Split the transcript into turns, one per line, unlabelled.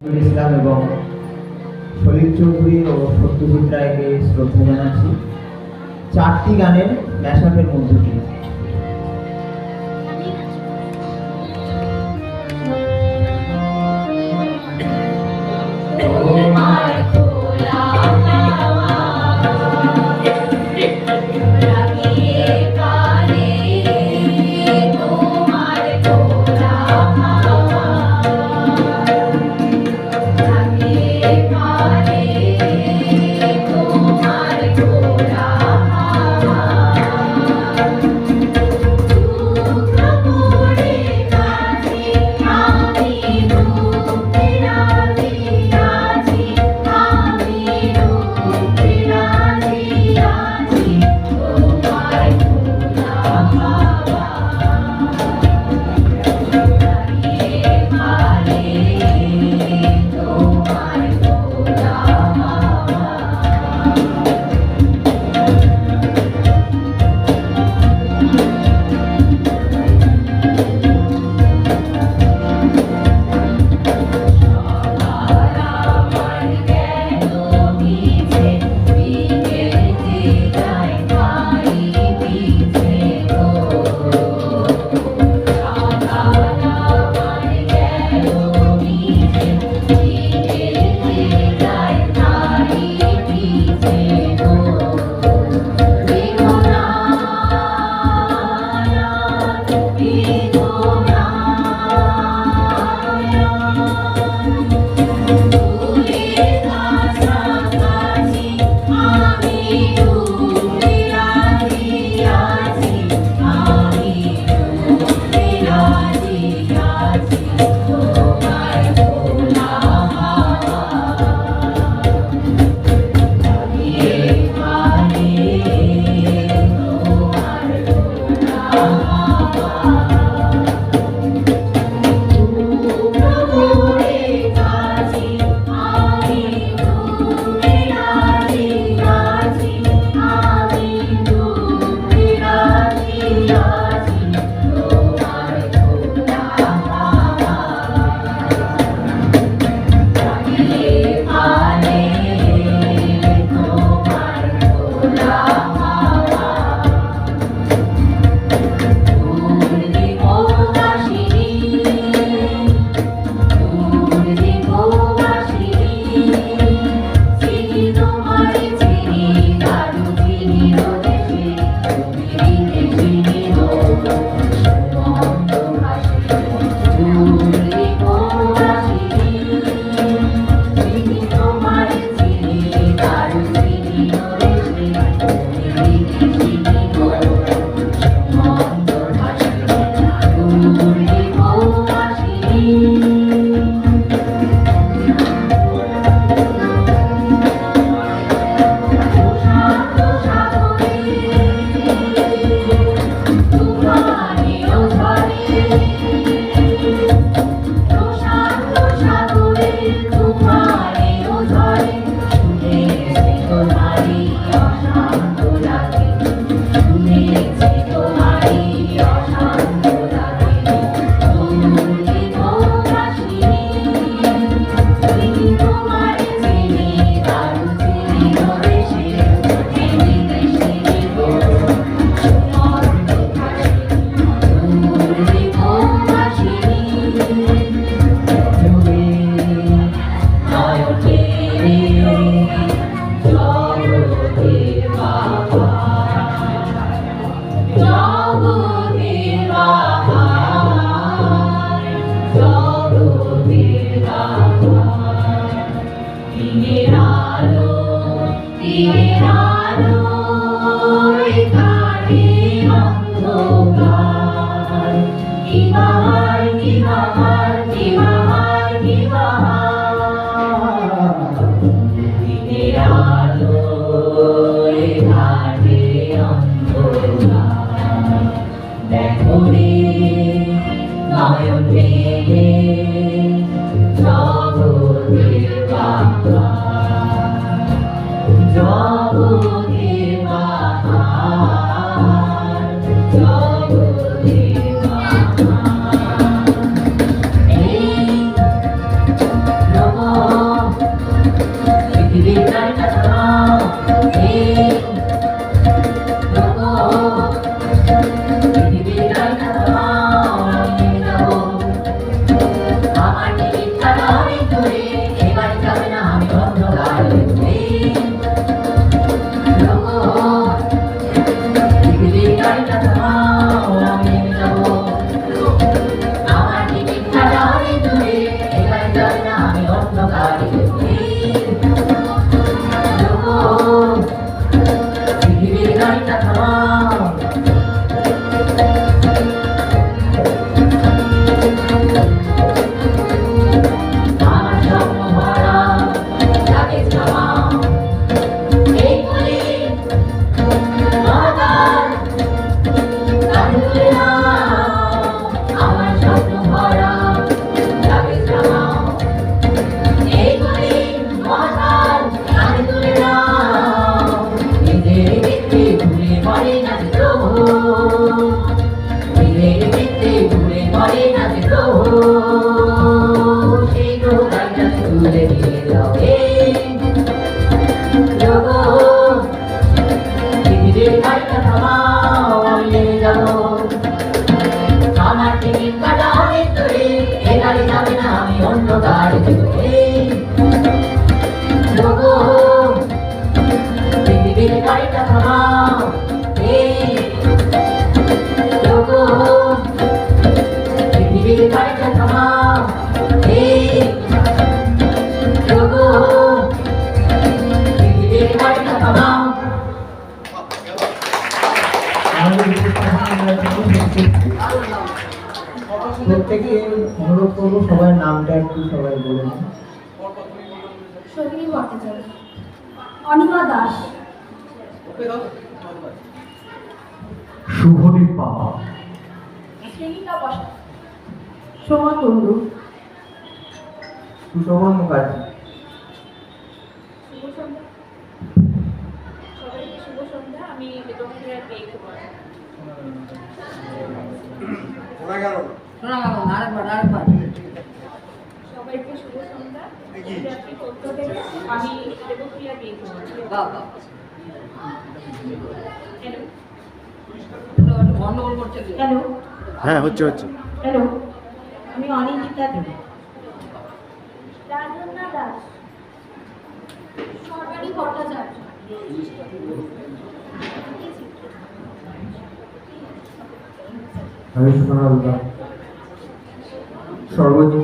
ইসলাম এবং শরীর চৌধুরী ও সত্যজিৎ রায়কে শ্রদ্ধা জানাচ্ছি। চারটি গানের ম্যাশাপের মধ্য দিয়ে।
Oh, নয়ন ভেঙে জগৎ 说不
Hare Rama. প্রত্যেকে অনুরোধ করব সবার নামটা একটু সবাই
সঙ্গী ভট্টাচার্য অনিমা দাস।
শুভদীপ পাওয়া
শ্রেণিকা বসা। সোমা কুণ্ডু।
সুশোভন মুখার্জি।
শুভ সন্ধ্যা। সবাইকে সবাইকে শুভ সন্ধ্যা। আমি দেবপ্রিয়া হ্যালো?
হ্যাঁ হচ্ছে হচ্ছে।
হ্যালো? আমি অনিন্দিতা দেব রাজন্না দাস। সরকারি ভট্টাচার্য।
हरेश महाराजला
सर्वच